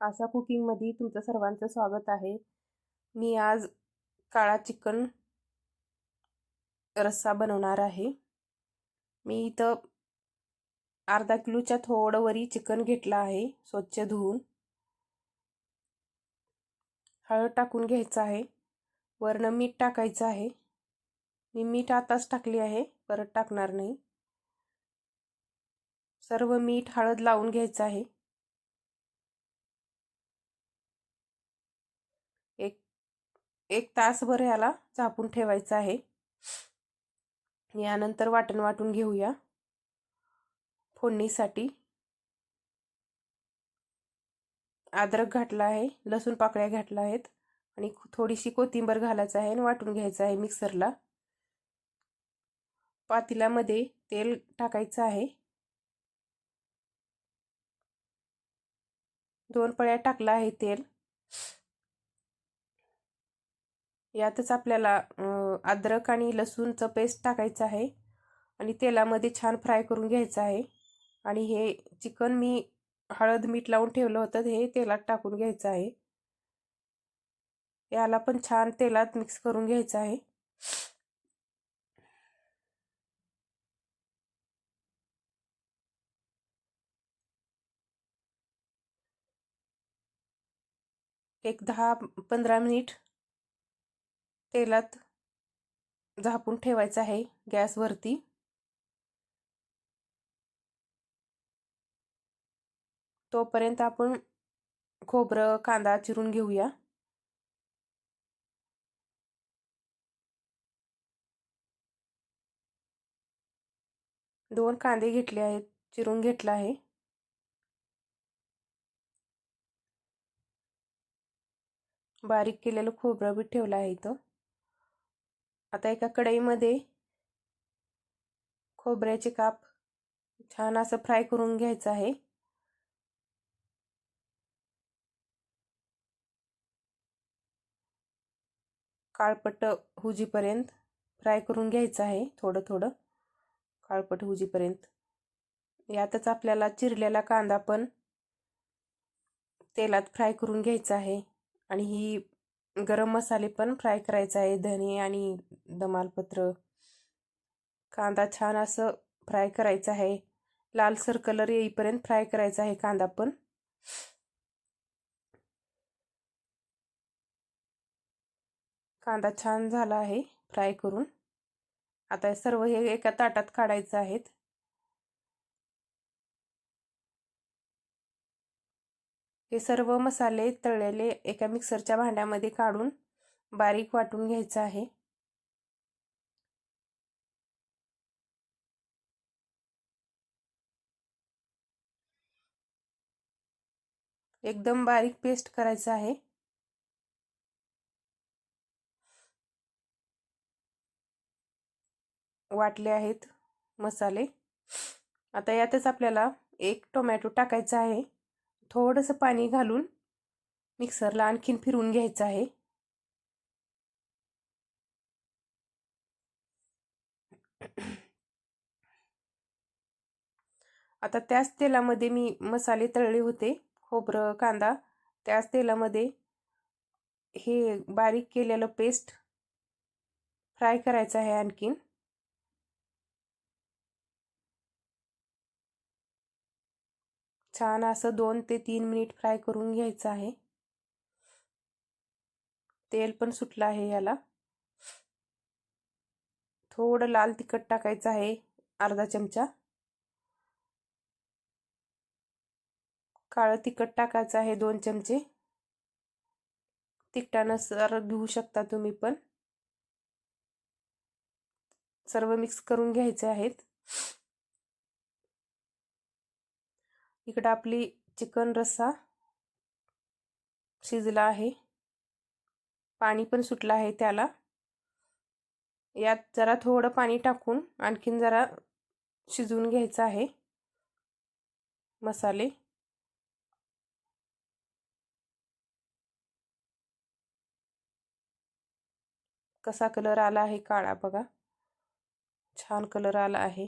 आशा कुकिंगमध्ये तुमचं सर्वांचं स्वागत आहे. मी आज काळा चिकन रस्सा बनवणार आहे. मी इथं अर्धा किलोच्या थोडं वरी चिकन घेतलं आहे स्वच्छ धुवून. हळद टाकून घ्यायचं आहे. वरनं मीठ टाकायचं आहे. मी मीठ आताच टाकली आहे परत टाकणार नाही. सर्व मीठ हळद लावून घ्यायचं आहे. एक तासभर याला झापून ठेवायचं आहे. यानंतर वाटण वाटून घेऊया. फोडणीसाठी. अद्रक घातला आहे लसूण पाकळ्या घातल्या आहेत आणि थोडीशी कोथिंबर घालायचं आहे आणि वाटून घ्यायचं आहे मिक्सरला. पातीलामध्ये तेल टाकायचं आहे. दोन पळ्या टाकलं आहे तेल. यातच आपल्याला अद्रक आणि लसूणचं पेस्ट टाकायचं आहे. आणि तेलामध्ये छान फ्राय करून घ्यायचं आहे. आणि हे चिकन मी हळद मीठ लावून ठेवलं होतं. हे तेलात टाकून घ्यायचं आहे. याला पण छान तेलात मिक्स करून घ्यायचं आहे. एक दहा पंधरा मिनिट तेलात झापून ठेवायचं आहे गॅसवरती. तोपर्यंत आपण खोबरं कांदा चिरून घेऊया. दोन कांदे घेतले आहेत चिरून घेतला आहे. बारीक केलेलं खोबरं बी ठेवलं आहे इथं. आता एका कढईमध्ये खोबऱ्याचे काप छान असं फ्राय करून घ्यायचं आहे. काळपट हुजीपर्यंत फ्राय करून घ्यायचं आहे थोडं थोडं. काळपट हुजीपर्यंत. यातच आपल्याला चिरलेला कांदा पण तेलात फ्राय करून घ्यायचा आहे. आणि ही गरम मसाले पण फ्राय करायचा आहे. धने आणि दमालपत्र. कांदा छान असं फ्राय करायचा आहे. लालसर कलर येईपर्यंत फ्राय करायचा आहे कांदा पण. कांदा छान झाला आहे फ्राय करून. आता सर्व हे एका ताटात काढायचं आहेत. हे सर्व मसाले तळलेले एका मिक्सरच्या भांड्यामध्ये काढून बारीक वाटून घ्यायचं आहे. एकदम बारीक पेस्ट करायचं आहे. वाटले आहेत मसाले. आता यातच आपल्याला एक टोमॅटो टाकायचा आहे. थोडंसं पाणी घालून मिक्सरला आणखीन फिरवून घ्यायचं आहे. आता त्याच तेलामध्ये मी मसाले तळले होते खोबरं कांदा. त्याच तेलामध्ये हे बारीक केलेलं पेस्ट फ्राय करायचं आहे आणखीन. छान असं दोन ते तीन मिनिट फ्राय करून घ्यायचं आहे. तेल पण सुटलं आहे याला. थोडं लाल तिखट टाकायचं आहे अर्धा चमचा. काळं तिखट टाकायचं आहे दोन चमचे. तिखटानुसार घेऊ शकता तुम्ही पण. सर्व मिक्स करून घ्यायचे आहेत. इकडं आपली चिकन रस्सा शिजला आहे. पाणी पण सुटलं आहे त्याला. यात जरा थोडं पाणी टाकून आणखीन जरा शिजवून घ्यायचं आहे. मसाले. कसा कलर आला आहे काळा बघा. छान कलर आला आहे.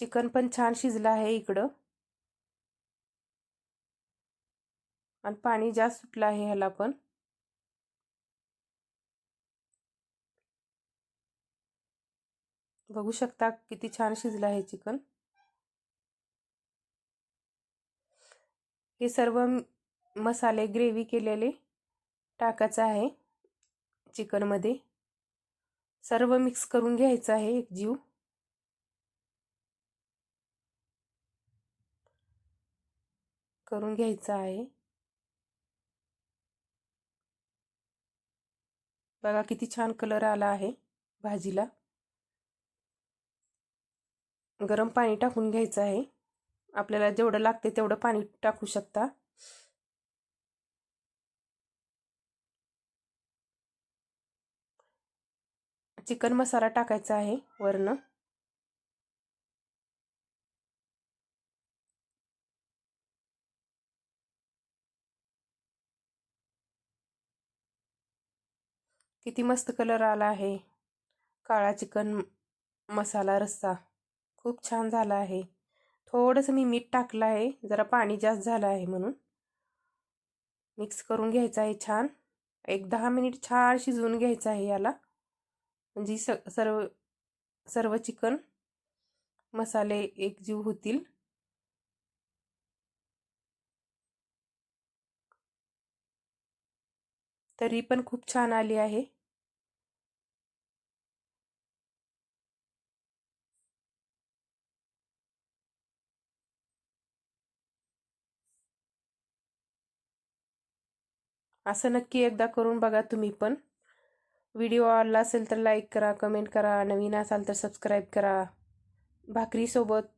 चिकन पण छान शिजलं आहे इकडं. आणि पाणी जास्त सुटलं आहे ह्याला पण. बघू शकता किती छान शिजलं आहे चिकन. हे सर्व मसाले ग्रेव्ही केलेले टाकायचं आहे चिकनमध्ये. सर्व मिक्स करून घ्यायचं आहे एक जीव. करून घ्यायचं आहे. बघा किती छान कलर आला आहे भाजीला. गरम पाणी टाकून घ्यायचं आहे. आपल्याला जेवढं लागते तेवढं पाणी टाकू शकता. चिकन मसाला टाकायचा आहे वरनं. किती मस्त कलर आला आहे. काळा चिकन मसाला रस्सा. खूप छान झाला आहे. थोडंसं मी मीठ टाकलं आहे. जरा पाणी जास्त झालं आहे म्हणून. मिक्स करून घ्यायचं आहे छान. एक दहा मिनिट छान शिजवून घ्यायचं आहे याला. म्हणजे स सर्व सर्व चिकन मसाले एकजीव होतील. तरी पण खूप छान आली आहे. असं नक्की एकदा करून बघा तुम्ही पण. व्हिडिओ आवडला असेल तर लाईक करा कमेंट करा नवीन असाल तर सबस्क्राईब करा. भाकरीसोबत